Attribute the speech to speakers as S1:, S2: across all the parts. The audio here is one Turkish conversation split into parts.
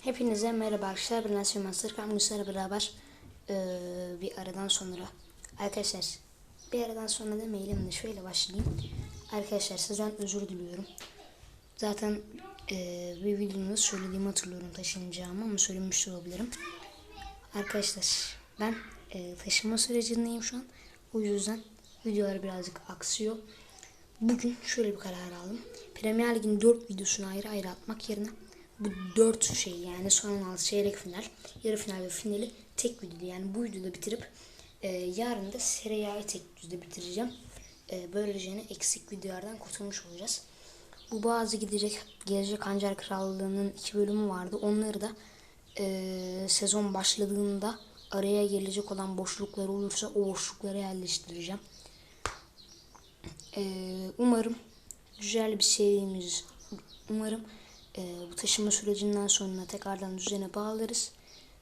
S1: Hepinize merhaba arkadaşlar. Ben Asim Master. Kamgüsler'le beraber eee, bir aradan sonra. Arkadaşlar bir aradan sonra demeyelim de şöyle başlayayım. Arkadaşlar sizden özür diliyorum. Zaten eee bir videomda söylediğimi hatırlıyorum taşınacağımı ama söylemiş olabilirim. Arkadaşlar ben eee, taşınma sürecindeyim şu an. O yüzden videolar birazcık aksıyor. Bugün şöyle bir karar aldım. Premier Lig'in 4 videosunu ayrı ayrı atmak yerine bu 4 şey yani son 16 çeyrek final, yarı final ve finali tek videoda yani bu videoda bitirip e, yarın da Serie tek videoda bitireceğim. E, böylece eksik videolardan kurtulmuş olacağız. Bu bazı gidecek gelecek Hancar Krallığı'nın iki bölümü vardı. Onları da e, sezon başladığında araya gelecek olan boşluklar olursa o boşluklara yerleştireceğim. Ee, umarım güzel bir serimiz. Umarım e, bu taşıma sürecinden sonra tekrardan düzene bağlarız.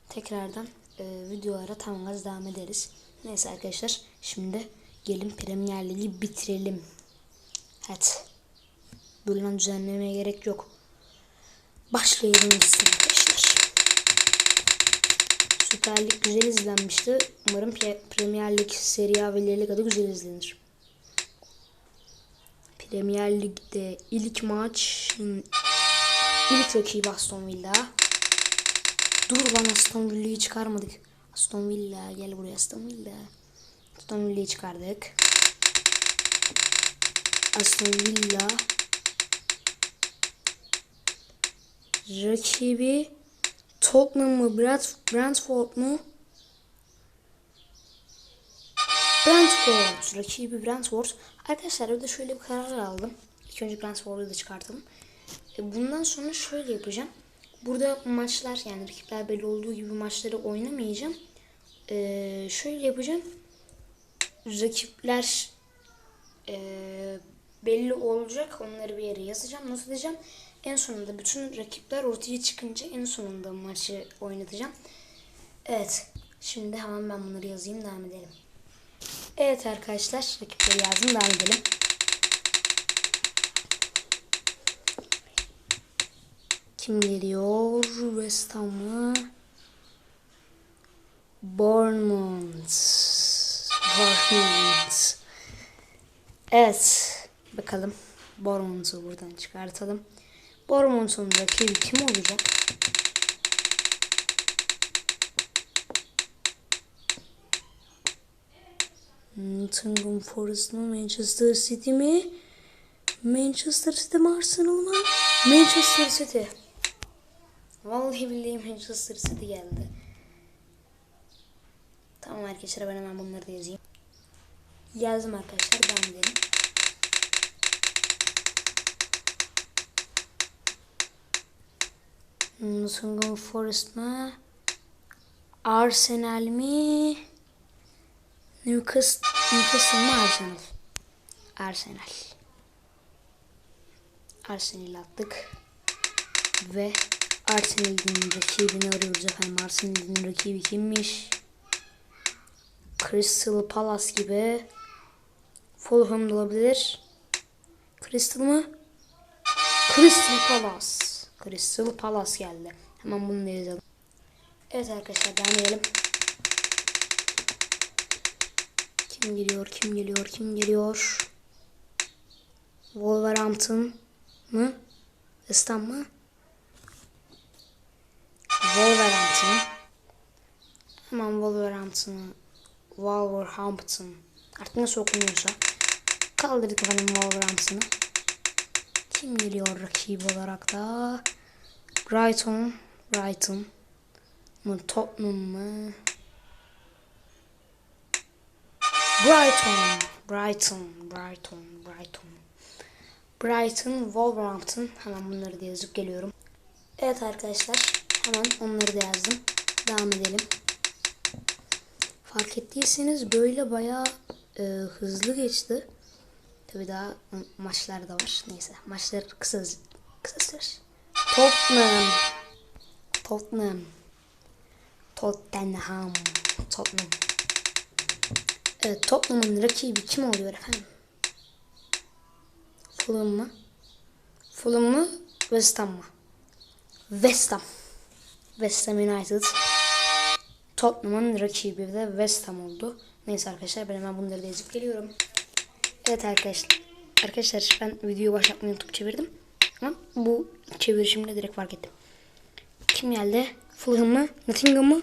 S1: Tekrardan e, videolara tam gaz devam ederiz. Neyse arkadaşlar şimdi gelin Premier Ligi bitirelim. Hadi. Bölümden düzenlemeye gerek yok. Başlayalım arkadaşlar. Süper Lig güzel izlenmişti. Umarım Pre- Premier Lig, Serie A ve La Liga'da güzel izlenir. Premier Lig'de ilk maç ilk rakibi Aston Villa. Dur lan Aston Villa'yı çıkarmadık. Aston Villa gel buraya Aston Villa. Aston Villa'yı çıkardık. Aston Villa rakibi Tottenham mı Brent- Brentford mu? Brentford. Rakibi Brentford. Arkadaşlar orada şöyle bir karar aldım. İlk önce Brentford'u da çıkartalım. E, Bundan sonra şöyle yapacağım. Burada maçlar yani rakipler belli olduğu gibi maçları oynamayacağım. E, şöyle yapacağım. Rakipler e, belli olacak. Onları bir yere yazacağım. Not edeceğim. En sonunda bütün rakipler ortaya çıkınca en sonunda maçı oynatacağım. Evet. Şimdi hemen ben bunları yazayım. Devam edelim. Evet arkadaşlar rakipleri yazdım devam edelim. Kim geliyor? West Ham mı? Bournemouth. Bournemouth. Evet. Bakalım. Bournemouth'u buradan çıkartalım. Bournemouth'un rakibi kim olacak? Nottingham Forest mı? Manchester City mi? Manchester City mi Arsenal mı? Manchester City. Vallahi billahi Manchester City geldi. Tamam arkadaşlar ben hemen bunları da yazayım. Yazdım arkadaşlar devam edelim. Nottingham Forest mı? Arsenal mi? Newcastle, Newcastle mı Arsenal? Arsenal. Arsenal attık. Ve Arsenal'in rakibini arıyoruz efendim. Arsenal'in rakibi kimmiş? Crystal Palace gibi. Fulham da olabilir. Crystal mı? Crystal Palace. Crystal Palace geldi. Hemen bunu da yazalım. Evet arkadaşlar devam edelim. Kim geliyor? Kim geliyor? Kim geliyor? Wolverhampton mı? Ham mı? Wolverhampton. Hemen Wolverhampton'ı Wolverhampton. Artık nasıl okunuyorsa. Kaldırdık efendim Wolverhampton'ı. Kim geliyor rakip olarak da? Brighton. Brighton mı? Tottenham mı? Brighton, Brighton, Brighton, Brighton. Brighton, Wolverhampton. Hemen bunları da yazıp geliyorum. Evet arkadaşlar. Hemen onları da yazdım. Devam edelim. Fark ettiyseniz böyle bayağı e, hızlı geçti. Tabi daha ma- maçlar da var. Neyse maçlar kısa kısa sürer. Tottenham. Tottenham. Tottenham. Tottenham. Evet Tottenham'ın rakibi kim oluyor efendim? Fulham mı? Fulham mı? West Ham mı? West Ham. West Ham United. Tottenham'ın rakibi de West Ham oldu. Neyse arkadaşlar ben hemen bunları da yazıp geliyorum. Evet arkadaşlar. Arkadaşlar ben videoyu başlatmayı unutup çevirdim. Ama bu çevirişimle direkt fark ettim. Kim geldi? Fulham mı? Nottingham mı?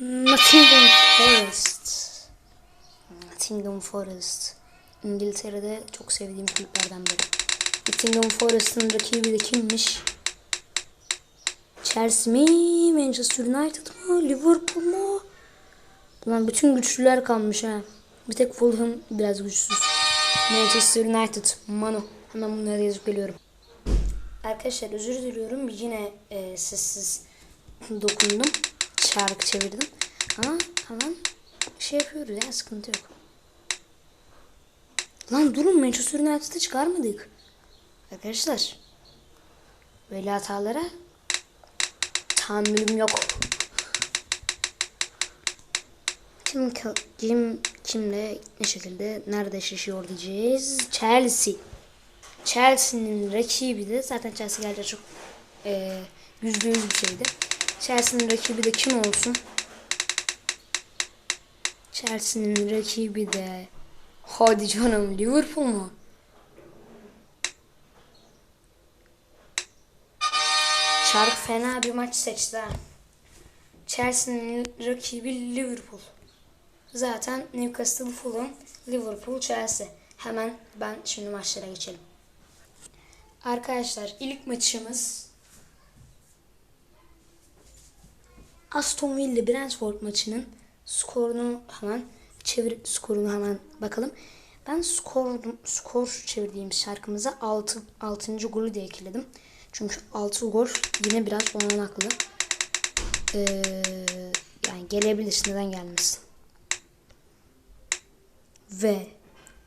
S1: Nottingham Forest. Nottingham Forest. İngiltere'de çok sevdiğim kulüplerden biri. Nottingham Forest'ın rakibi de kimmiş? Chelsea mi? Manchester United mı? Liverpool mu? Ulan bütün güçlüler kalmış ha. Bir tek Fulham biraz güçsüz. Manchester United, Manu. Hemen bunları yazıp geliyorum. Arkadaşlar özür diliyorum. Yine e, sessiz dokundum. Şarkı çevirdim. Ama hemen şey yapıyoruz ya sıkıntı yok. Lan durun Manchester United'ı çıkarmadık. Arkadaşlar. Böyle hatalara tahammülüm yok. Kim, kim kimle ne şekilde nerede şişiyor diyeceğiz. Chelsea. Chelsea'nin rakibi de zaten Chelsea gerçekten çok e, yüzde yüz bir şeydi. Chelsea'nin rakibi de kim olsun? Chelsea'nin rakibi de hadi canım Liverpool mu? Şark fena bir maç seçti ha. Chelsea'nin rakibi Liverpool. Zaten Newcastle, Fulham, Liverpool, Chelsea. Hemen ben şimdi maçlara geçelim. Arkadaşlar ilk maçımız Aston Villa Brentford maçının skorunu hemen çevir skorunu hemen bakalım. Ben skor skor çevirdiğim şarkımıza 6 6. golü de ekledim. Çünkü 6 gol yine biraz olanaklı. Ee, yani gelebilir. Neden gelmesin? Ve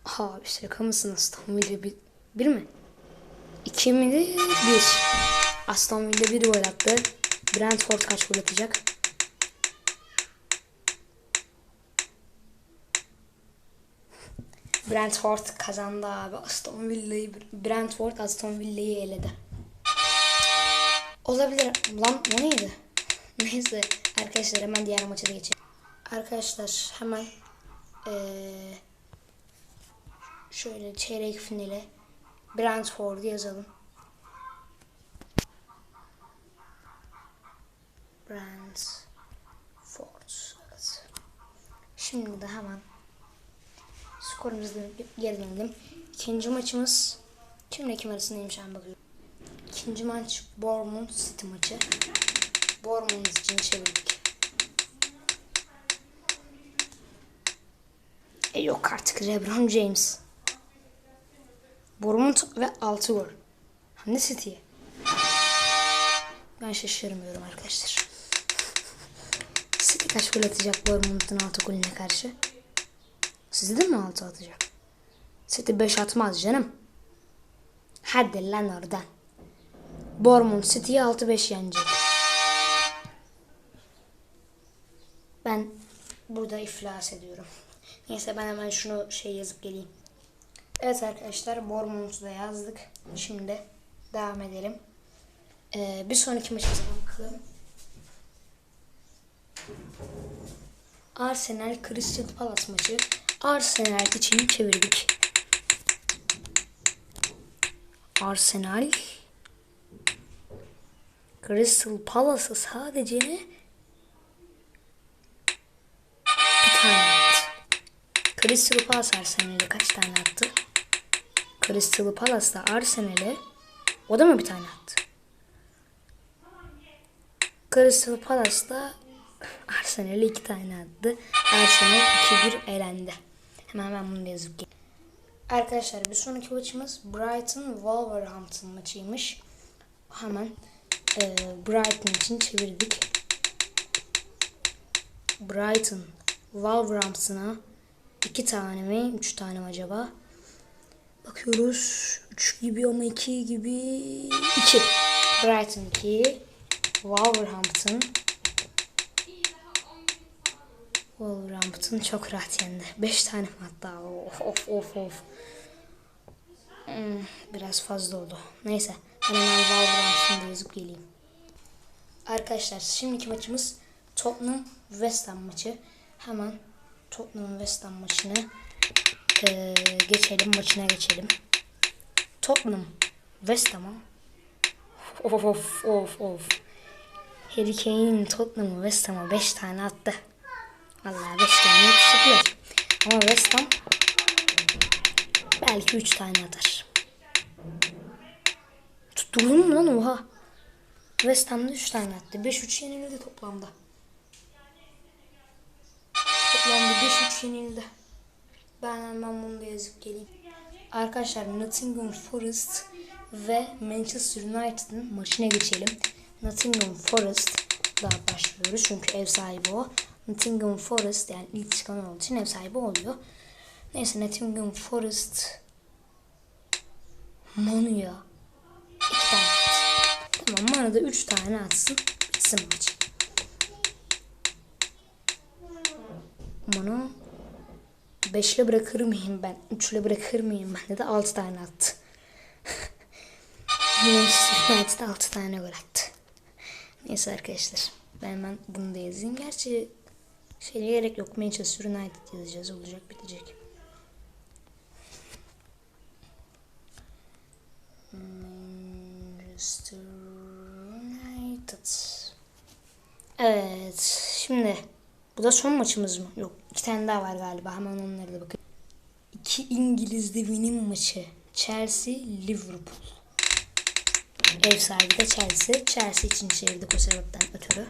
S1: abi şaka mısınız? Villa bir, bir mi? İki mi de bir. Aston Villa bir gol attı. Brentford kaç gol atacak? Brentford kazandı abi. Aston Villa'yı Brentford Aston Villa'yı eledi. Olabilir. Lan o neydi? Neyse arkadaşlar hemen diğer maça da geçelim. Arkadaşlar hemen ee, şöyle çeyrek finale Brentford yazalım. Brentford. Şimdi de hemen skorumuzu geri dönelim. İkinci maçımız kimle kim arasındaymış ben bakıyorum. İkinci maç Bournemouth City maçı. Bournemouth için çevirdik. E yok artık LeBron James. Bournemouth ve 6 gol. Hem de City'ye. Ben şaşırmıyorum arkadaşlar. City kaç gol atacak Bournemouth'un 6 golüne karşı? Sizde de mi 6 atacak? City 5 atmaz canım. Hadi lan oradan. Bournemouth City'yi 6-5 yenecek. Ben burada iflas ediyorum. Neyse ben hemen şunu şey yazıp geleyim. Evet arkadaşlar Bournemouth'u da yazdık. Şimdi devam edelim. Ee, bir sonraki maçımıza bakalım. Arsenal Crystal Palace maçı. Arsenal için çevirdik. Arsenal Crystal Palace'ı sadece bir tane attı. Crystal Palace Arsenal'e kaç tane attı? Crystal Palace'da Arsenal'e o da mı bir tane attı? Crystal Palace'da Arsenal'e iki tane attı. Arsenal 2-1 elendi. Hemen ben bunu yazıp geleyim. Arkadaşlar bir sonraki maçımız Brighton Wolverhampton maçıymış. Hemen e, Brighton için çevirdik. Brighton Wolverhampton'a iki tane mi? Üç tane mi acaba? Bakıyoruz. Üç gibi ama iki gibi. iki. Brighton 2. Wolverhampton. Wolverhampton çok rahat yendi. Beş tane hatta? Of of of of. Hmm, biraz fazla oldu. Neyse. Hemen Wolverhampton'da yazıp geleyim. Arkadaşlar şimdiki maçımız Tottenham West Ham maçı. Hemen Tottenham West Ham maçını eee, geçelim maçına geçelim. Tottenham West Ham'a of of of of. Harry Kane'in Tottenham'ı West Ham'a 5 tane attı. Vallahi 5 tane yapıştırdılar. Ama West Ham belki 3 tane atar. Tutturdun mu lan oha. West Ham'da 3 tane attı. 5-3 yenildi toplamda. Toplamda 5-3 yenildi. Ben hemen bunu da yazıp geleyim. Arkadaşlar Nottingham Forest ve Manchester United'ın maçına geçelim. Nottingham Forest daha başlıyoruz çünkü ev sahibi o. Nottingham Forest yani ilk çıkan olduğu için ev sahibi oluyor. Neyse Nottingham Forest Manu ya. 2 tane atsın. Tamam bana da 3 tane atsın. Bitsin maç. Bana 5 ile bırakır mıyım ben? 3 ile bırakır mıyım ben? de 6 tane attı. Manchester United'da 6 tane gol attı. Neyse arkadaşlar. Ben hemen bunu da yazayım. Gerçi şeye gerek yok. Manchester United yazacağız. Olacak bitecek. Manchester United. Evet. Şimdi bu da son maçımız mı? Yok. iki tane daha var galiba. Hemen onlara da bakın. İki İngiliz devinin maçı. Chelsea, Liverpool. Ev sahibi de Chelsea. Chelsea için çevirdik o sebepten ötürü.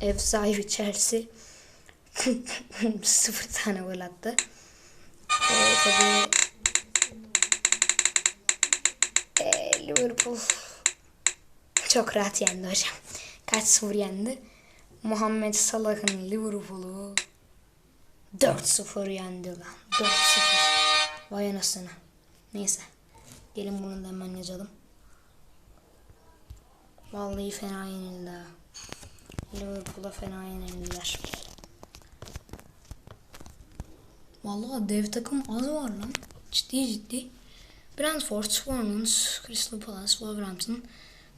S1: Ev sahibi Chelsea. Sıfır tane gol attı. Ee, tabii Liverpool çok rahat yendi hocam. Kaç sıfır yendi. Muhammed Salah'ın Liverpool'u 4-0 yendi lan. 4-0. Vay anasını. Neyse. Gelin bunu da hemen yazalım. Vallahi fena yenildi. Liverpool'a fena yenildiler. Vallahi dev takım az var lan. Ciddi ciddi. Brentford, Bournemouth, Crystal Palace, Wolverhampton,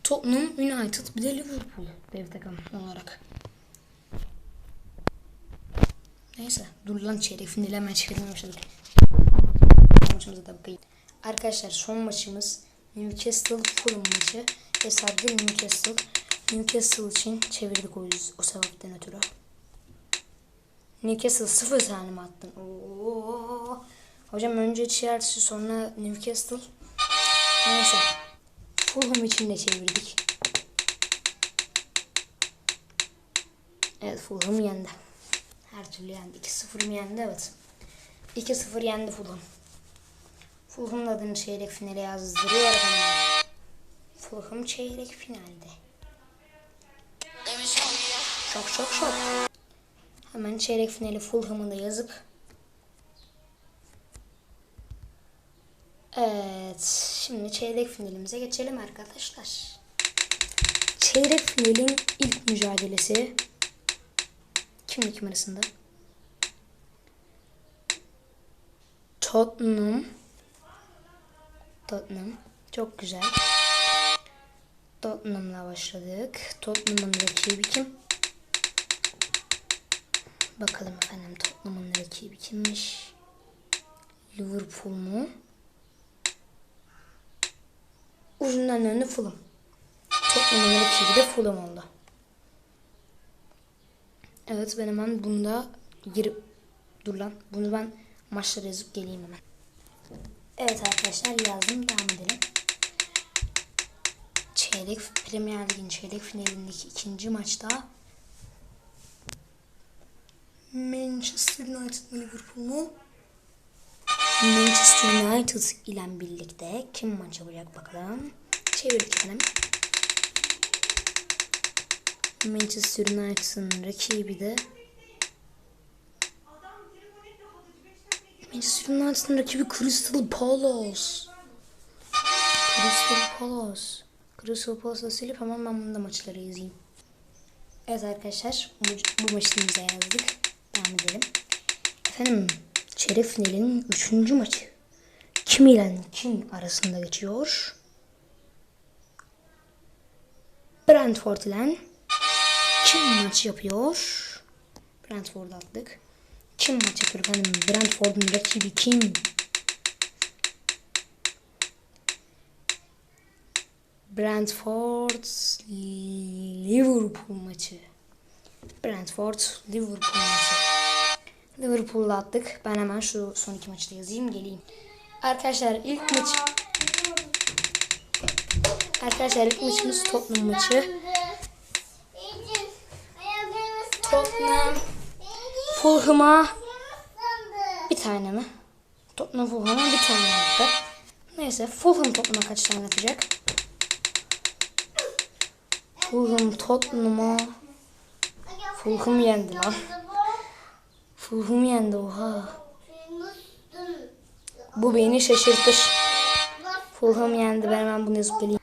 S1: Tottenham, United bir de Liverpool dev takım olarak. Neyse dur lan çeyrek hemen çevirmeye başladık. Maçımıza da bakayım. Arkadaşlar son maçımız Newcastle Fulham maçı. Hesabda Newcastle. Newcastle için çevirdik o, yüz, o sebepten ötürü. Newcastle sıfır tane mi attın? Oo. Hocam önce Chelsea sonra Newcastle. Neyse. Fulham için de çevirdik. Evet Fulham yendi. Her türlü yendi. 2-0 mı yendi? Evet. 2-0 yendi Fulham. Fulham'ın adını çeyrek finale yazdırıyor. Fulham çeyrek finalde. Çok çok çok. Hemen çeyrek finali Fulham'ı da yazıp Evet, şimdi çeyrek finalimize geçelim arkadaşlar. Çeyrek finalin ilk mücadelesi kimle kim arasında? Tottenham. Tottenham. Çok güzel. Tottenham'la başladık. Tottenham'ın rakibi kim? Bakalım efendim Tottenham'ın rakibi kimmiş? Liverpool mu? Ucundan döndü Fulham. Tottenham'ın rakibi de Fulham oldu. Evet ben hemen bunda girip dur lan bunu ben maçlara yazıp geleyim hemen. Evet arkadaşlar yazdım devam edelim. Çeyrek Premier Lig'in çeyrek finalindeki ikinci maçta Manchester United mı Liverpool mu? Manchester United ile birlikte kim maç yapacak bakalım. Çevirdik efendim. Manchester United'ın rakibi de Manchester United'ın rakibi Crystal Palace. Crystal Palace. Crystal Palace'la silip hemen ben bunda maçları yazayım. Evet arkadaşlar bu, bu maçımıza yazdık. Devam edelim. Efendim finalinin üçüncü maçı. Kim ile kim arasında geçiyor? Brentford ile kim maç yapıyor? Brentford attık. Kim maç yapıyor efendim? Brentford'un rakibi kim? Brentford Liverpool maçı. Brentford Liverpool maçı. Liverpool'da attık. Ben hemen şu son iki maçta yazayım geleyim. Arkadaşlar ilk maç Arkadaşlar ilk maçımız Tottenham maçı. Tottenham Fulham'a bir tane mi? Tottenham Fulham'a bir tane attı. Neyse Fulham Tottenham'a kaç tane atacak? Fulham Tottenham'a Fulham yendi lan. Fulham yendi oha. Bu beni şaşırtır. Fulham yendi. Ben hemen bunu yazıp geleyim.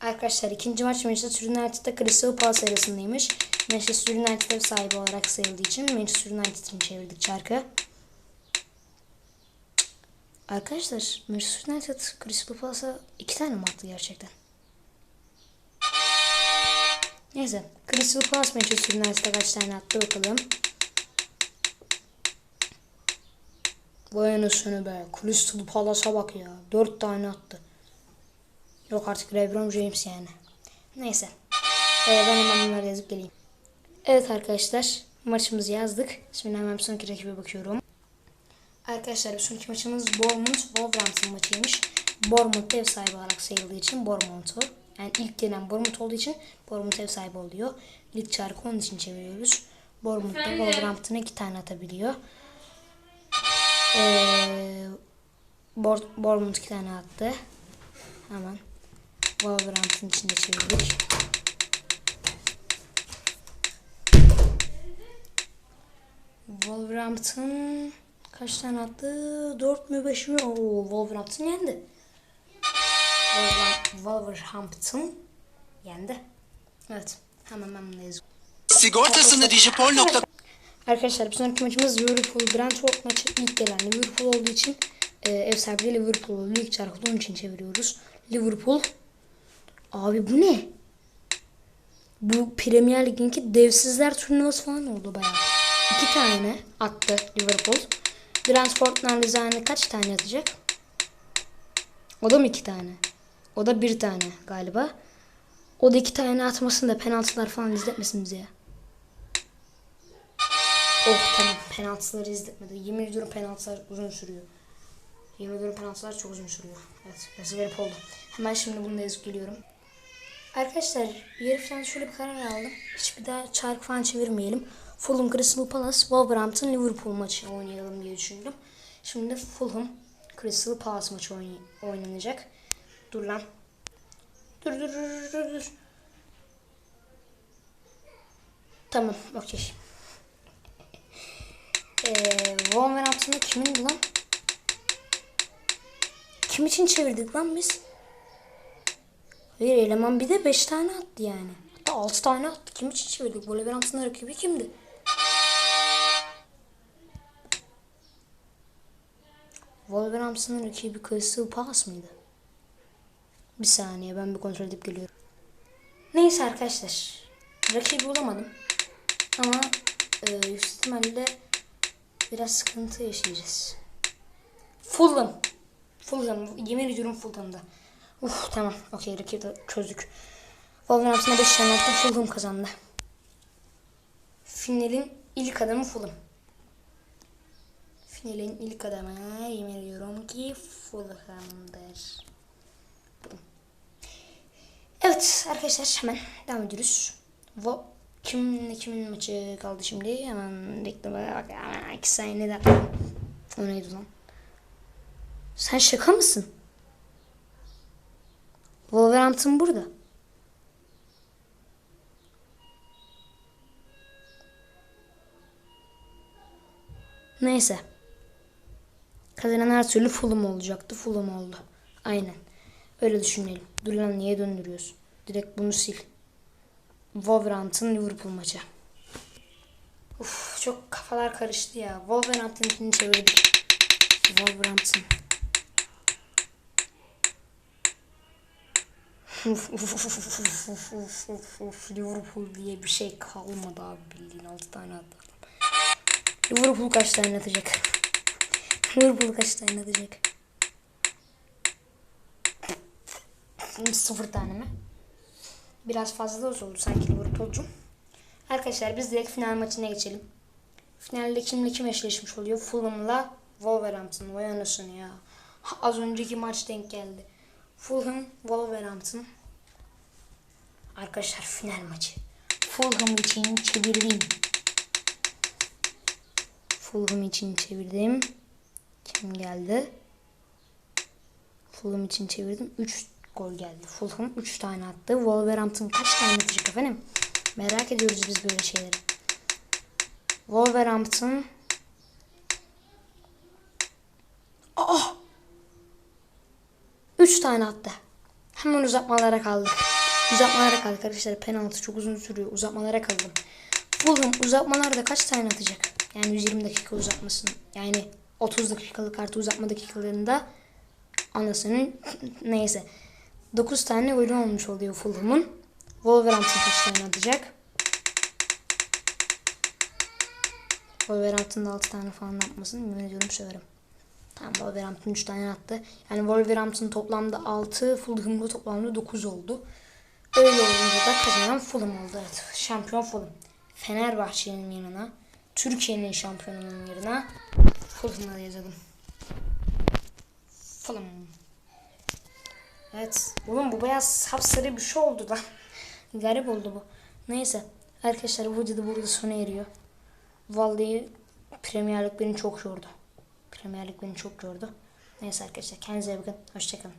S1: Arkadaşlar ikinci maç Manchester United'da Crystal Palace arasındaymış. Manchester United sahibi olarak sayıldığı için Manchester United'ın çevirdik çarkı. Arkadaşlar Manchester United Crystal Palace'a iki tane mi attı gerçekten? Neyse. Crystal Palace Manchester United'a kaç tane attı bakalım. Vay anasını be. Crystal Palace'a bak ya. Dört tane attı. Yok artık LeBron James yani. Neyse. Ee, ben hemen bunları yazıp geleyim. Evet arkadaşlar. Maçımızı yazdık. Şimdi hemen bir sonraki rakibe bakıyorum. Arkadaşlar bir sonraki maçımız Bournemouth Wolverhampton maçıymış. Bournemouth ev sahibi olarak sayıldığı için Bournemouth'u. Yani ilk gelen Bournemouth olduğu için Bournemouth ev sahibi oluyor. Lig çarkı onun için çeviriyoruz. Bournemouth da Wolverhampton'a iki tane atabiliyor. Ee, Bor- Bournemouth iki tane attı. Hemen Wolverhampton içinde çevirdik. Wolverhampton kaç tane attı? 4 mü 5 mi? Oo, Wolverhampton yendi. Wolver- Wolverhampton yendi. Evet. Hemen ben bunu yazıyorum.
S2: Sigortasını dijipol.com
S1: Arkadaşlar bir sonraki maçımız Liverpool Brentford maçı ilk gelen Liverpool olduğu için e, ev sahibi de Liverpool lig çarkı onun için çeviriyoruz. Liverpool abi bu ne? Bu Premier Lig'inki devsizler turnuvası falan oldu bayağı. İki tane attı Liverpool. Brentford'dan Rizani kaç tane atacak? O da mı iki tane? O da bir tane galiba. O da iki tane atmasın da penaltılar falan izletmesin bize ya. Oh tamam penaltıları izletmedi. Yemin ediyorum penaltılar uzun sürüyor. Yemin ediyorum penaltılar çok uzun sürüyor. Evet biraz garip oldu. Hemen şimdi bunu da geliyorum. Arkadaşlar bir heriften şöyle bir karar aldım. Hiçbir daha çark falan çevirmeyelim. Fulham Crystal Palace, Wolverhampton, Liverpool maçı oynayalım diye düşündüm. Şimdi Fulham Crystal Palace maçı oynanacak. Dur lan. Dur dur dur dur dur. Tamam okey. Ee, Wolverhampton'da kimin lan? Kim için çevirdik lan biz? Hayır eleman bir de 5 tane attı yani. Hatta 6 tane attı. Kim için çevirdik? Wolverhampton'ın rakibi kimdi? Wolverhampton'ın rakibi Crystal Palace mıydı? Bir saniye ben bir kontrol edip geliyorum. Neyse arkadaşlar. Rakibi bulamadım. Ama e, yüksek ihtimalle biraz sıkıntı yaşayacağız. Fulham. Fulham. Yemin ediyorum Fulham'da. Uf tamam. Okey rakibi de çözdük. Wolverhampton'a 5 tane attı. Fulham kazandı. Finalin ilk adamı Fulham. Finalin ilk adamı yemin ediyorum ki Fulham'dır. Evet arkadaşlar hemen devam ediyoruz. Vo kimin kimin maçı kaldı şimdi? Hemen reklama bak. Hemen iki saniye de. O neydi lan? Sen şaka mısın? Wolverhampton burada. Neyse. Kazanan her türlü Fulham olacaktı. Fulham oldu. Aynen. Öyle düşünelim. Dur lan niye döndürüyorsun? Direkt bunu sil. Wolverhampton Liverpool maçı. Uf çok kafalar karıştı ya. Wolverhampton'ı çevirdik. Wolverhampton. Uf, Liverpool diye bir şey kalmadı abi bildiğin 6 tane attı. Liverpool kaç tane atacak? Liverpool kaç tane atacak? 0 tane mi? Biraz fazla oldu sanki Liverpool'cum. Arkadaşlar biz direkt final maçına geçelim. Finalde kimle kim eşleşmiş oluyor? Fulham'la Wolverhampton. Vay anasını ya. Ha, Az önceki maç denk geldi. Fulham, Wolverhampton. Arkadaşlar final maçı. Fulham için çevirdim. Fulham için çevirdim. Kim geldi? Fulham için çevirdim. 3 gol geldi. Fulham 3 tane attı. Wolverhampton kaç tane atacak efendim? Merak ediyoruz biz böyle şeyleri. Wolverhampton Oh! 3 tane attı. Hemen uzatmalara kaldık. Uzatmalara kaldık arkadaşlar. Penaltı çok uzun sürüyor. Uzatmalara kaldım. Fulham uzatmalarda kaç tane atacak? Yani 120 dakika uzatmasın. Yani 30 dakikalık artı uzatma dakikalarında anasının neyse. 9 tane golü olmuş oluyor Fulham'ın. Wolverhampton tane atacak? Wolverhampton'da 6 tane falan atmasın. Yemin ediyorum severim. Tamam Wolverhampton 3 tane attı. Yani Wolverhampton toplamda 6, Fulham'da toplamda 9 oldu. Öyle olunca da kazanan Fulham oldu. Evet. Şampiyon Fulham. Fenerbahçe'nin yanına, Türkiye'nin şampiyonunun yerine Fulham'ı yazalım. Fulham. Evet. Oğlum bu beyaz sapsarı bir şey oldu da. Garip oldu bu. Neyse. Arkadaşlar bu video da burada sona eriyor. Vallahi Premier Lig beni çok yordu. Premier Lig beni çok yordu. Neyse arkadaşlar kendinize iyi bakın. Hoşçakalın.